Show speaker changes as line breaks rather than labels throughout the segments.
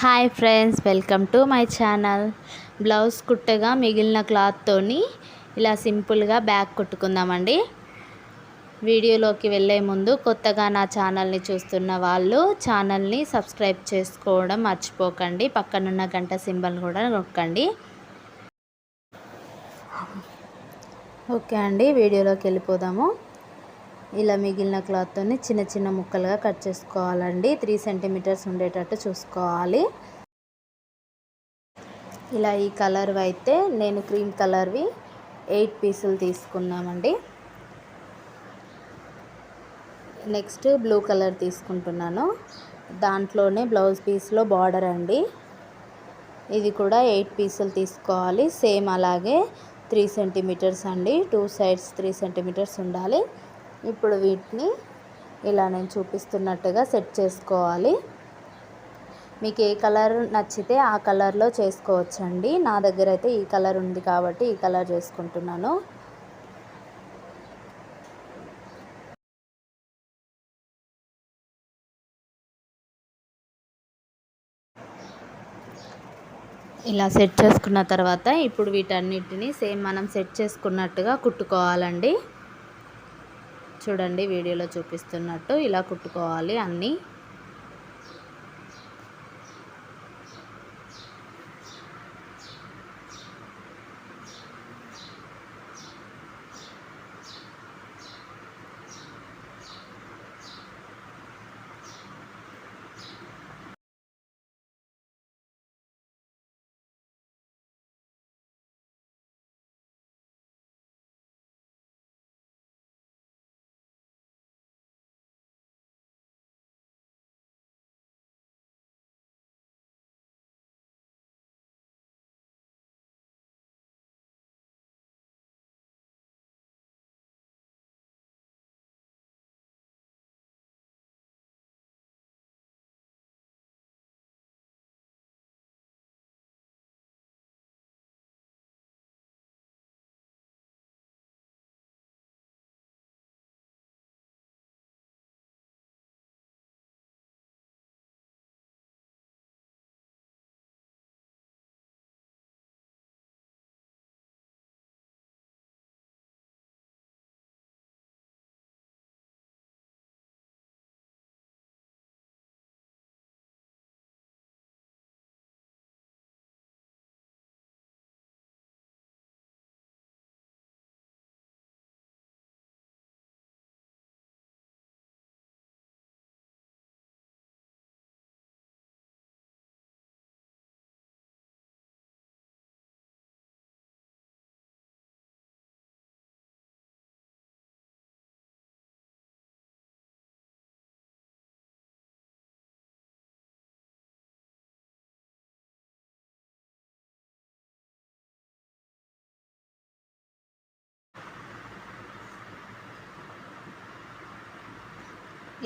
Hi friends welcome to my channel. Blouse కుట్టగా మిగిలిన క్లాత్తోని ఇలా సింపుల్గా బ్యాగ్ కుట్టుకుందామండి. వీడియోలోకి వెళ్ళే ముందు కొత్తగా నా ఛానల్ని చూస్తున్న వాళ్ళు ఛానల్ని సబ్స్క్రైబ్ చేసుకోవడం మర్చిపోకండి. పక్కనున్న గంట సింబల్ కూడా నొక్కండి. ఓకే అండి వీడియోలోకి వెళ్ళిపోదాము. ఇలా మిగిలిన క్లాత్తోని చిన్న చిన్న ముక్కలుగా కట్ చేసుకోవాలండి. త్రీ సెంటీమీటర్స్ ఉండేటట్టు చూసుకోవాలి. ఇలా ఈ కలర్ అయితే నేను క్రీమ్ కలర్వి ఎయిట్ పీసులు తీసుకున్నామండి. నెక్స్ట్ బ్లూ కలర్ తీసుకుంటున్నాను. దాంట్లోనే బ్లౌజ్ పీస్లో బార్డర్ అండి. ఇది కూడా ఎయిట్ పీసులు తీసుకోవాలి. సేమ్ అలాగే త్రీ సెంటీమీటర్స్ అండి. టూ సైడ్స్ త్రీ సెంటీమీటర్స్ ఉండాలి. ఇప్పుడు వీటిని ఇలా నేను చూపిస్తున్నట్టుగా సెట్ చేసుకోవాలి. మీకు ఏ కలర్ నచ్చితే ఆ కలర్లో చేసుకోవచ్చండి. నా దగ్గర అయితే ఈ కలర్ ఉంది కాబట్టి ఈ కలర్ చేసుకుంటున్నాను. ఇలా సెట్ చేసుకున్న తర్వాత ఇప్పుడు వీటన్నిటిని సేమ్ మనం సెట్ చేసుకున్నట్టుగా కుట్టుకోవాలండి. చూడండి వీడియోలో చూపిస్తున్నట్టు ఇలా కుట్టుకోవాలి అన్నీ.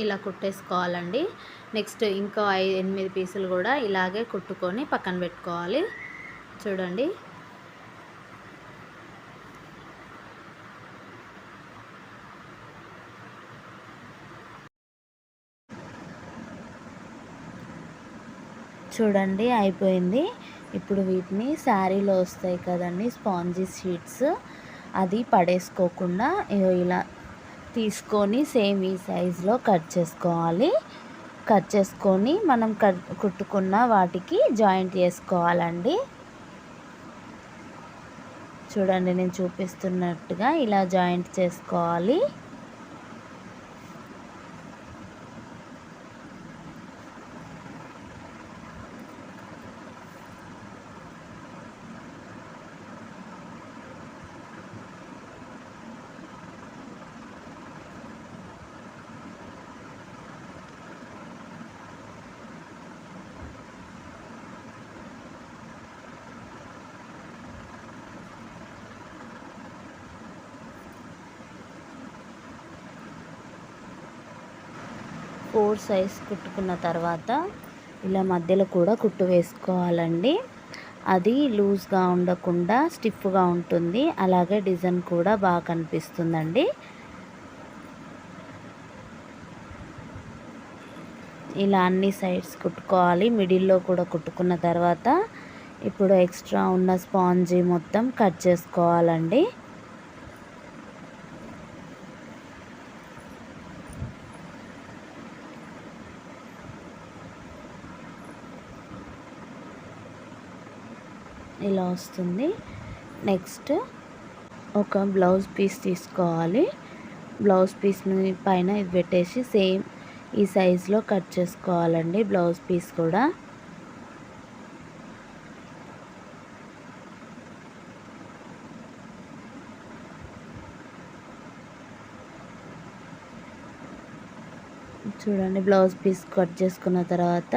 ఇలా కుట్టేసుకోవాలండి. నెక్స్ట్ ఇంకో ఐదు ఎనిమిది పీసులు కూడా ఇలాగే కుట్టుకొని పక్కన పెట్టుకోవాలి. చూడండి. చూడండి అయిపోయింది. ఇప్పుడు వీటిని శారీలో వస్తాయి కదండి స్పాంజీ షీట్స్. అది పడేసుకోకుండా ఇలా తీసుకొని సేమ్ ఈ సైజులో కట్ చేసుకోవాలి. కట్ చేసుకొని మనం కట్ కుట్టుకున్న వాటికి జాయింట్ చేసుకోవాలండి. చూడండి నేను చూపిస్తున్నట్టుగా ఇలా జాయింట్ చేసుకోవాలి. ఫోర్ సైజ్ కుట్టుకున్న తర్వాత ఇలా మధ్యలో కూడా కుట్టు వేసుకోవాలండి. అది లూజ్గా ఉండకుండా స్టిఫ్గా ఉంటుంది. అలాగే డిజైన్ కూడా బాగా కనిపిస్తుందండి. ఇలా అన్ని సైడ్స్ కుట్టుకోవాలి. మిడిల్లో కూడా కుట్టుకున్న తర్వాత ఇప్పుడు ఎక్స్ట్రా ఉన్న స్పాంజీ మొత్తం కట్ చేసుకోవాలండి. ఇలా వస్తుంది. నెక్స్ట్ ఒక బ్లౌజ్ పీస్ తీసుకోవాలి. బ్లౌజ్ పీస్ని పైన ఇది పెట్టేసి సేమ్ ఈ సైజులో కట్ చేసుకోవాలండి బ్లౌజ్ పీస్ కూడా. చూడండి బ్లౌజ్ పీస్ కట్ చేసుకున్న తర్వాత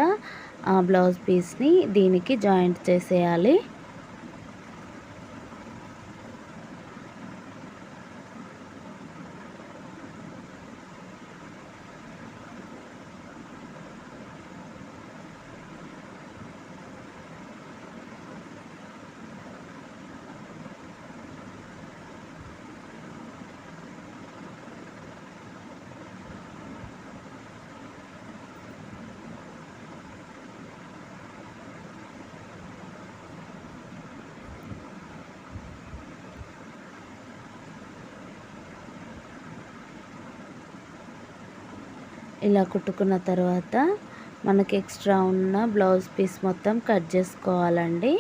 ఆ బ్లౌజ్ పీస్ని దీనికి జాయింట్ చేసేయాలి. ఇలా కుట్టుకున్న తర్వాత మనకి ఎక్స్ట్రా ఉన్న బ్లౌజ్ పీస్ మొత్తం కట్ చేసుకోవాలండి.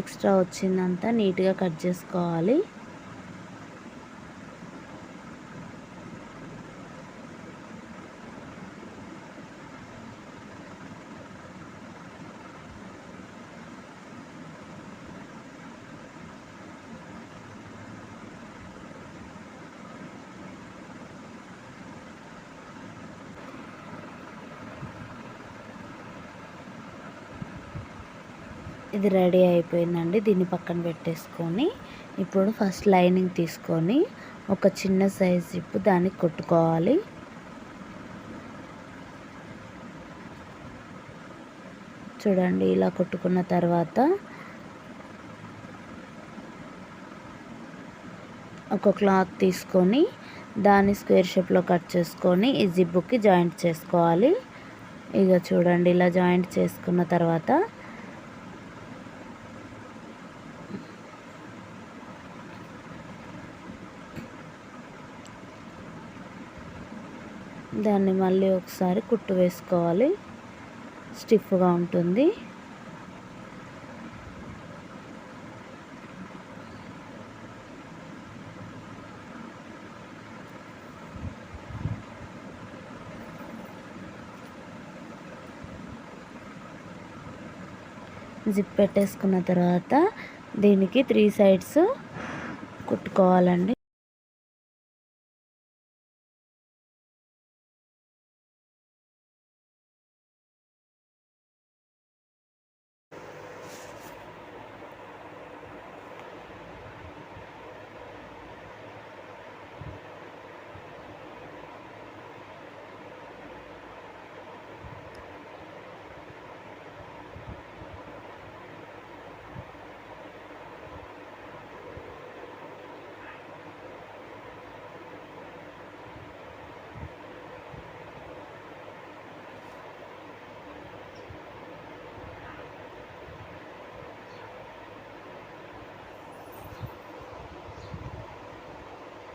ఎక్స్ట్రా వచ్చిందంతా నీట్గా కట్ చేసుకోవాలి. ఇది రెడీ అయిపోయిందండి. దీన్ని పక్కన పెట్టేసుకొని ఇప్పుడు ఫస్ట్ లైనింగ్ తీసుకొని ఒక చిన్న సైజ్ జిప్పు దానికి కొట్టుకోవాలి. చూడండి ఇలా కొట్టుకున్న తర్వాత ఒక క్లాత్ తీసుకొని దాన్ని స్క్వేర్ షేప్లో కట్ చేసుకొని ఈ జిబ్బుకి జాయింట్ చేసుకోవాలి. ఇక చూడండి ఇలా జాయింట్ చేసుకున్న తర్వాత దాన్ని మళ్ళీ ఒకసారి కుట్టు వేసుకోవాలి. స్టిఫ్గా ఉంటుంది. జిప్ పెట్టేసుకున్న తర్వాత దీనికి త్రీ సైడ్స్ కుట్టుకోవాలండి.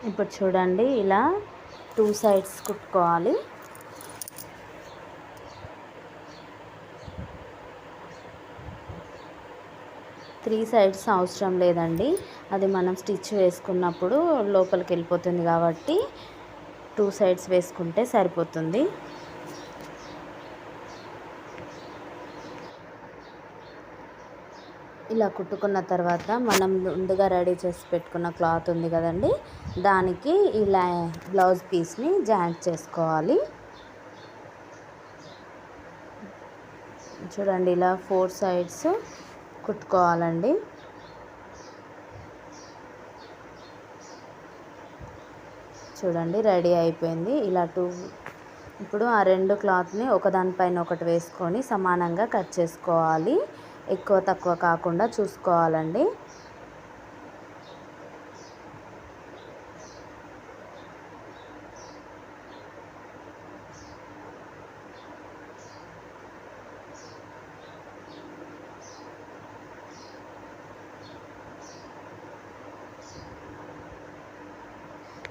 ఇప్పుడు చూడండి ఇలా టూ సైడ్స్ కుట్టుకోవాలి. త్రీ సైడ్స్ అవసరం లేదండి. అది మనం స్టిచ్ వేసుకున్నప్పుడు లోపలికి వెళ్ళిపోతుంది కాబట్టి టూ సైడ్స్ వేసుకుంటే సరిపోతుంది. ఇలా కుట్టుకున్న తర్వాత మనం ముందుగా రెడీ చేసి పెట్టుకున్న క్లాత్ ఉంది కదండి. దానికి ఇలా బ్లౌజ్ పీస్ని జాయింట్ చేసుకోవాలి. చూడండి ఇలా ఫోర్ సైడ్స్ కుట్టుకోవాలండి. చూడండి రెడీ అయిపోయింది. ఇలా టూ ఇప్పుడు ఆ రెండు క్లాత్ని ఒకదానిపైన ఒకటి వేసుకొని సమానంగా కట్ చేసుకోవాలి. ఎక్కువ తక్కువ కాకుండా చూసుకోవాలండి.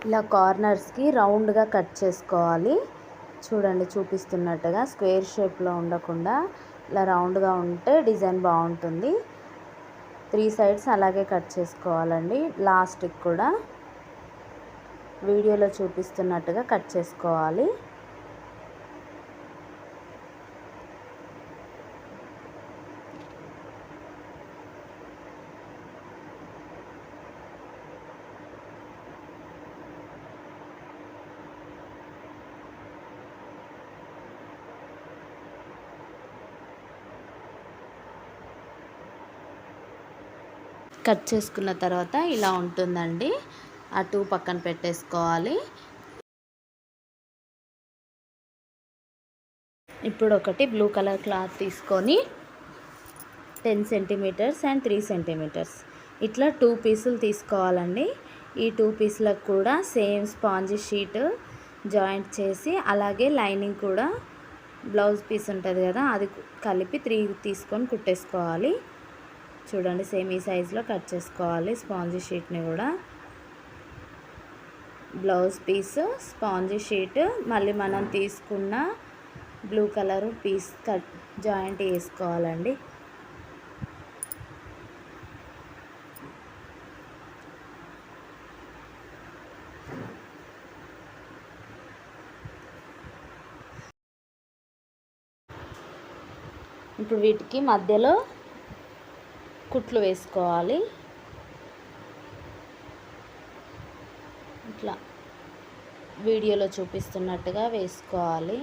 ఇలా కార్నర్స్కి రౌండ్గా కట్ చేసుకోవాలి. చూడండి చూపిస్తున్నట్టుగా స్క్వేర్ షేప్లో ఉండకుండా ఇలా రౌండ్గా ఉంటే డిజైన్ బాగుంటుంది. త్రీ సైడ్స్ అలాగే కట్ చేసుకోవాలండి. లాస్ట్కి కూడా వీడియోలో చూపిస్తున్నట్టుగా కట్ చేసుకోవాలి. కట్ చేసుకున్న తర్వాత ఇలా ఉంటుందండి. అటు పక్కన పెట్టేసుకోవాలి. ఇప్పుడు ఒకటి బ్లూ కలర్ క్లాత్ తీసుకొని ten centimetres and three centimetres. ఇట్లా టూ పీసులు తీసుకోవాలండి. ఈ టూ పీసులకు కూడా సేమ్ స్పాంజ్ షీట్ జాయింట్ చేసి అలాగే లైనింగ్ కూడా బ్లౌజ్ పీస్ ఉంటుంది కదా అది కలిపి త్రీ తీసుకొని కుట్టేసుకోవాలి. చూడండి సేమ్ ఈ సైజులో కట్ చేసుకోవాలి. స్పాంజీ షీట్ని కూడా. Blouse piece spongy sheet. మళ్ళీ మనం తీసుకున్న blue colour piece cut joint వేసుకోవాలండి. ఇప్పుడు వీటికి మధ్యలో కుట్లు వేసుకోవాలి. ఇట్లా వీడియోలో చూపిస్తున్నట్టుగా వేసుకోవాలి.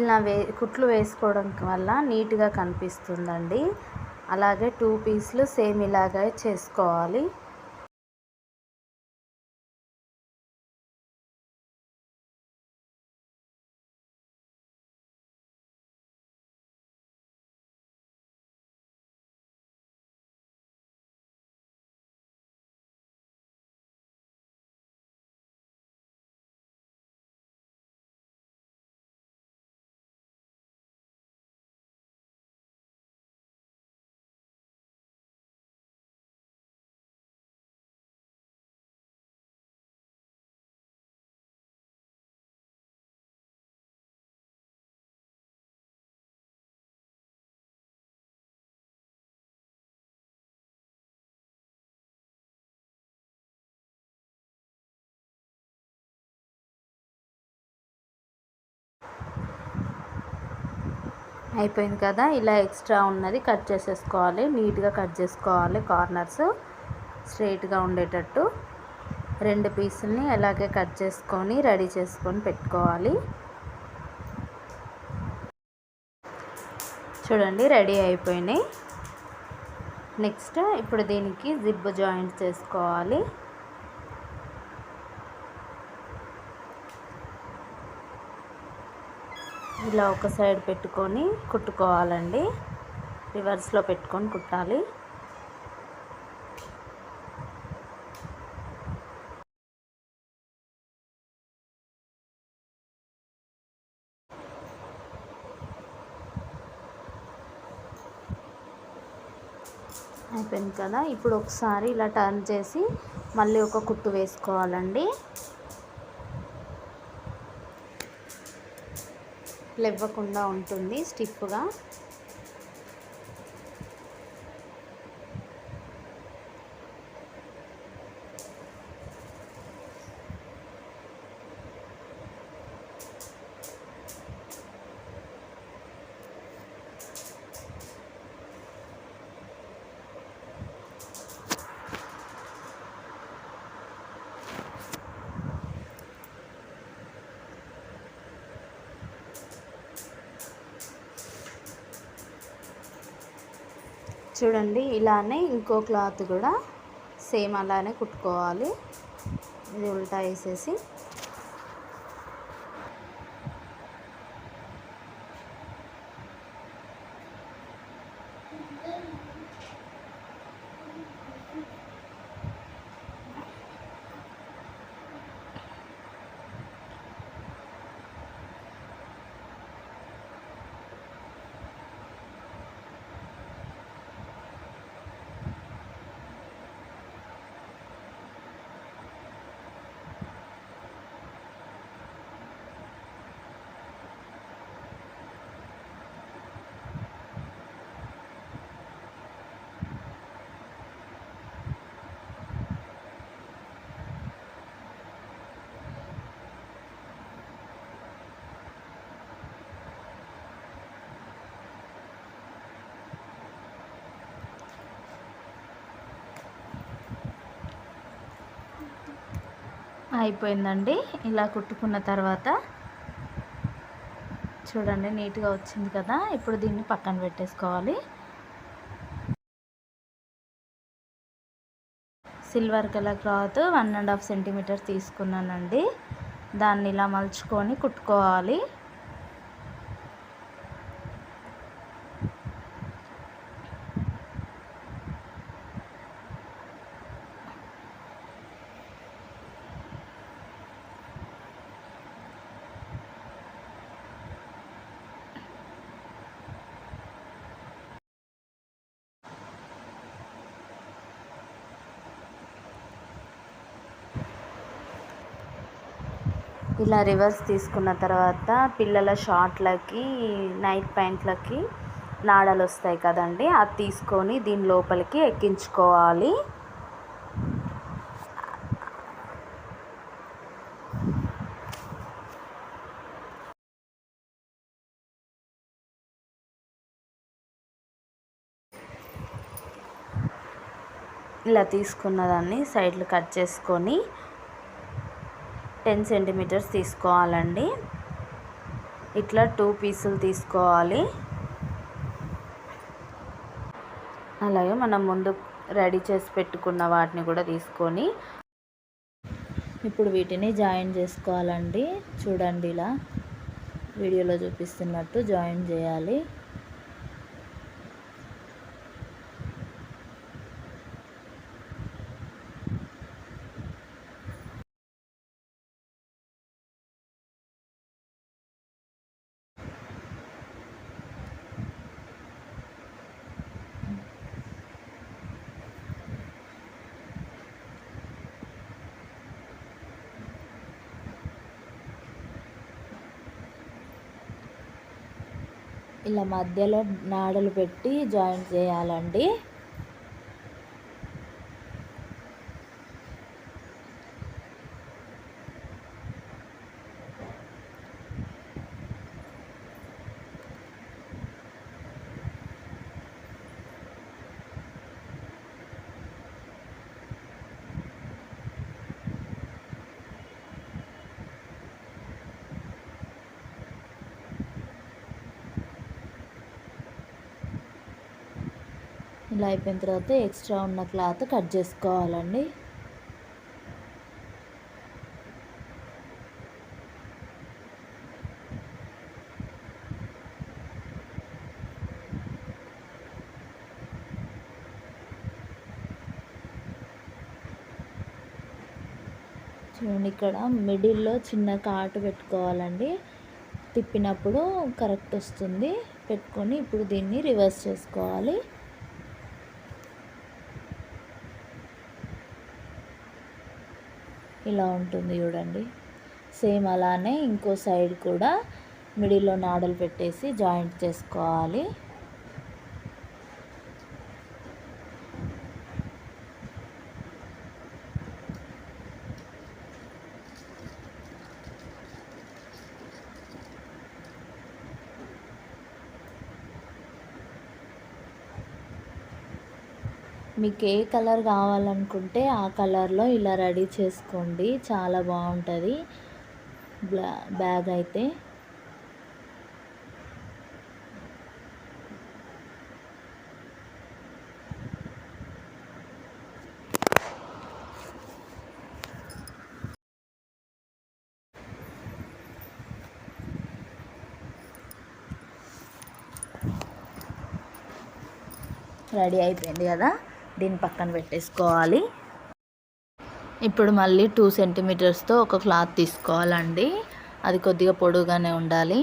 ఇలా వే కుట్లు వేసుకోవడం వల్ల నీట్గా కనిపిస్తుందండి. అలాగే టూ పీస్లు సేమ్ ఇలాగే చేసుకోవాలి. అయిపోయింది కదా ఇలా ఎక్స్ట్రా ఉన్నది కట్ చేసేసుకోవాలి. నీట్గా కట్ చేసుకోవాలి కార్నర్స్ స్ట్రైట్గా ఉండేటట్టు. రెండు పీసుల్ని అలాగే కట్ చేసుకొని రెడీ చేసుకొని పెట్టుకోవాలి. చూడండి రెడీ అయిపోయినాయి. నెక్స్ట్ ఇప్పుడు దీనికి జిప్ జాయింట్ చేసుకోవాలి. ఇలా ఒక సైడ్ పెట్టుకొని కుట్టుకోవాలండి. రివర్స్లో పెట్టుకొని కుట్టాలి. అయిపోయింది కదా? ఇప్పుడు ఒకసారి ఇలా టర్న్ చేసి మళ్ళీ ఒక కుట్టు వేసుకోవాలండి. ఇవ్వకుండా ఉంటుంది స్టిఫ్గా. చూడండి ఇలానే ఇంకో క్లాత్ కూడా సేమ్ అలానే కుట్టుకోవాలి. ఇది ఉల్టా వేసేసి. అయిపోయిందండి. ఇలా కుట్టుకున్న తర్వాత చూడండి నీట్గా వచ్చింది కదా. ఇప్పుడు దీన్ని పక్కన పెట్టేసుకోవాలి. Silver colour cloth one and half centimetre తీసుకున్నానండి. దాన్ని ఇలా మలుచుకొని కుట్టుకోవాలి. ఇలా రివర్స్ తీసుకున్న తర్వాత పిల్లల షార్ట్లకి నైట్ ప్యాంట్లకి నాడలు వస్తాయి కదండి. అది తీసుకొని దీని లోపలికి ఎక్కించుకోవాలి. ఇలా తీసుకున్న దాన్ని సైడ్లు కట్ చేసుకొని టెన్ సెంటీమీటర్స్ తీసుకోవాలండి. ఇట్లా టూ పీసులు తీసుకోవాలి. అలాగే మనం ముందు రెడీ చేసి పెట్టుకున్న వాటిని కూడా తీసుకొని ఇప్పుడు వీటిని జాయిన్ చేసుకోవాలండి. చూడండి ఇలా వీడియోలో చూపిస్తున్నట్టు జాయిన్ చేయాలి. ఇలా మధ్యలో నాడలు పెట్టి జాయింట్ చేయాలండి. ఇలా అయిపోయిన తర్వాత ఎక్స్ట్రా ఉన్న క్లాత్ కట్ చేసుకోవాలండి. చూడండి ఇక్కడ మిడిల్లో చిన్న కాటు పెట్టుకోవాలండి. తిప్పినప్పుడు కరెక్ట్ వస్తుంది. పెట్టుకొని ఇప్పుడు దీన్ని రివర్స్ చేసుకోవాలి. ఇలా ఉంటుంది చూడండి. సేమ్ అలానే ఇంకో సైడ్ కూడా మిడిల్లో నాడలు పెట్టేసి జాయింట్ చేసుకోవాలి. మీకు ఏ కలర్ కావాలనుకుంటే ఆ కలర్లో ఇలా రెడీ చేసుకోండి. చాలా బాగుంటుంది. బ్లా బ్యాగ్ అయితే. రెడీ అయిపోయింది కదా? దీన్ని పక్కన పెట్టేసుకోవాలి. ఇప్పుడు మళ్ళీ టూ సెంటీమీటర్స్తో ఒక క్లాత్ తీసుకోవాలండి. అది కొద్దిగా పొడుగానే ఉండాలి.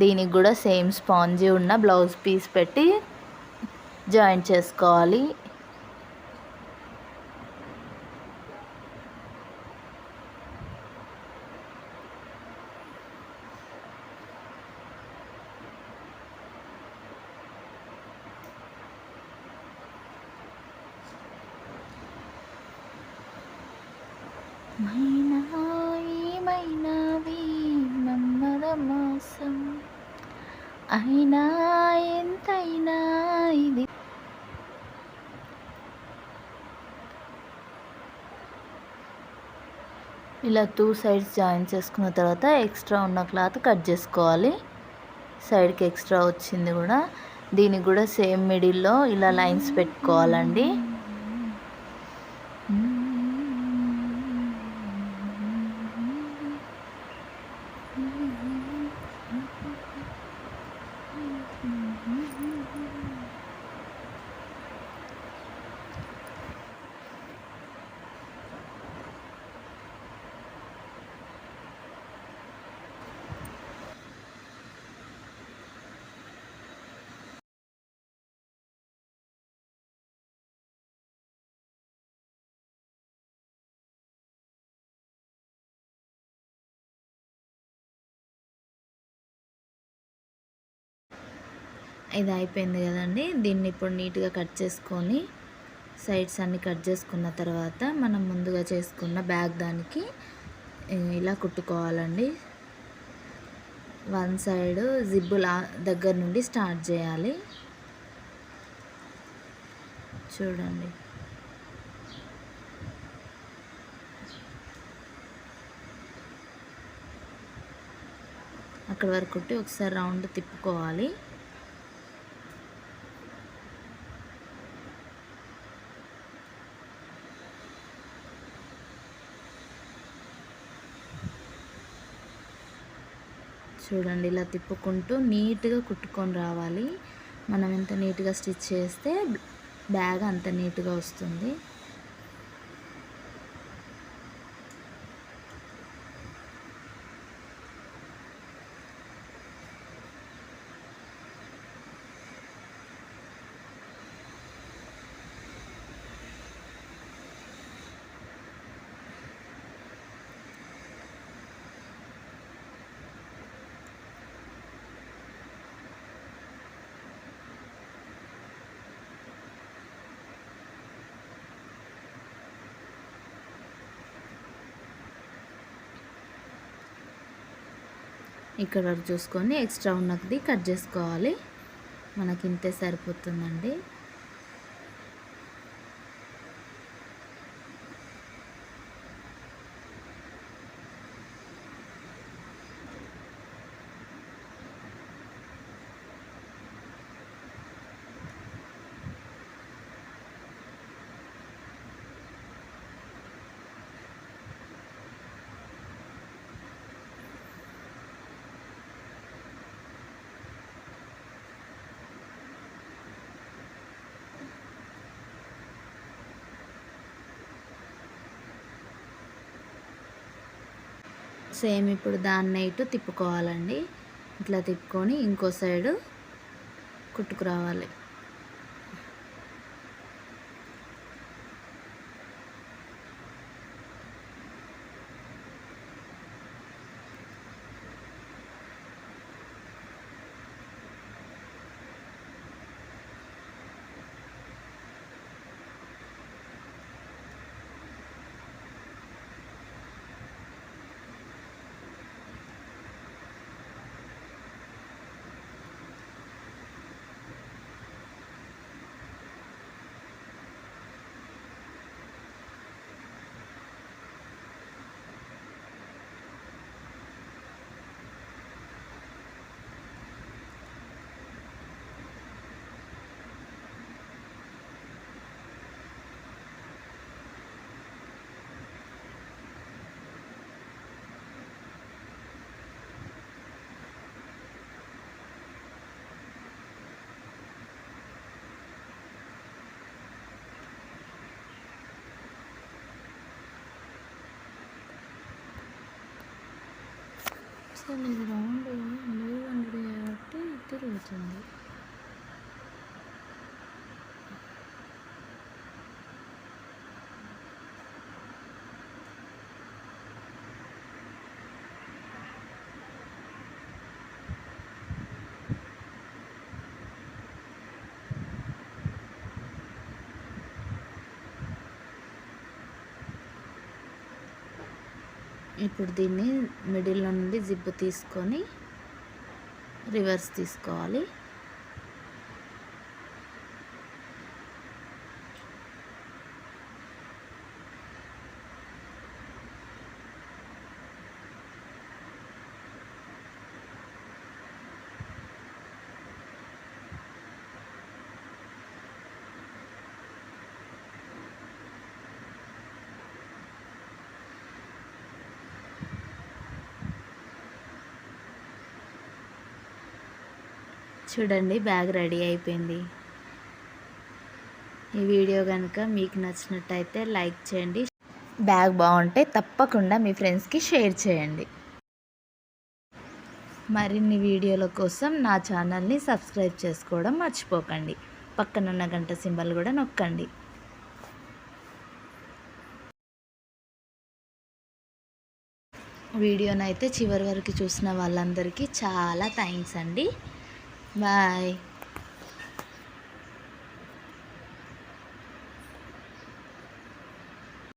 దీనికి కూడా సేమ్ స్పాంజీ ఉన్న బ్లౌజ్ పీస్ పెట్టి జాయింట్ చేసుకోవాలి.
ఇలా టూ సైడ్స్ జాయిన్ చేసుకున్న తర్వాత ఎక్స్ట్రా ఉన్న క్లాత్ కట్ చేసుకోవాలి. సైడ్కి ఎక్స్ట్రా వచ్చింది కూడా. దీనికి కూడా సేమ్ మిడిల్లో ఇలా లైన్స్ పెట్టుకోవాలండి. ఇది అయిపోయింది కదండి. దీన్ని ఇప్పుడు నీట్గా కట్ చేసుకొని సైడ్స్ అన్ని కట్ చేసుకున్న తర్వాత మనం ముందుగా చేసుకున్న బ్యాగ్ దానికి ఇలా కుట్టుకోవాలండి. వన్ సైడ్ జిబ్బు లా దగ్గర నుండి స్టార్ట్ చేయాలి. చూడండి. అక్కడ వరకు కుట్టి ఒకసారి రౌండ్ తిప్పుకోవాలి. చూడండి ఇలా తిప్పుకుంటూ నీట్గా కుట్టుకొని రావాలి. మనం ఎంత నీట్గా స్టిచ్ చేస్తే బ్యాగ్ అంత నీట్గా వస్తుంది. ఇక్కడ వరకు చూసుకొని ఎక్స్ట్రా ఉన్నది కట్ చేసుకోవాలి. మనకి ఇంతే సరిపోతుందండి. సేమ్ ఇప్పుడు దాన్ని ఇటు తిప్పుకోవాలండి. ఇట్లా తిప్పుకొని ఇంకో సైడు కుట్టుకురావాలి అసలు ఇది రౌండ్ మూడు హండ్రెడ్ కాబట్టి తిరుగుతుంది ఇప్పుడు దీన్ని మిడిల్లో నుండి జిప్ తీసుకొని రివర్స్ తీసుకోవాలి. చూడండి బ్యాగ్ రెడీ అయిపోయింది. ఈ వీడియో కనుక మీకు నచ్చినట్టయితే లైక్ చేయండి. బ్యాగ్ బాగుంటే తప్పకుండా మీ ఫ్రెండ్స్కి షేర్ చేయండి. మరిన్ని వీడియోల కోసం నా ఛానల్ని సబ్స్క్రైబ్ చేసుకోవడం మర్చిపోకండి. పక్కనున్న గంట సింబల్ కూడా నొక్కండి. వీడియోనైతే చివరి వరకు చూసిన వాళ్ళందరికీ చాలా థ్యాంక్స్ అండి. Bye.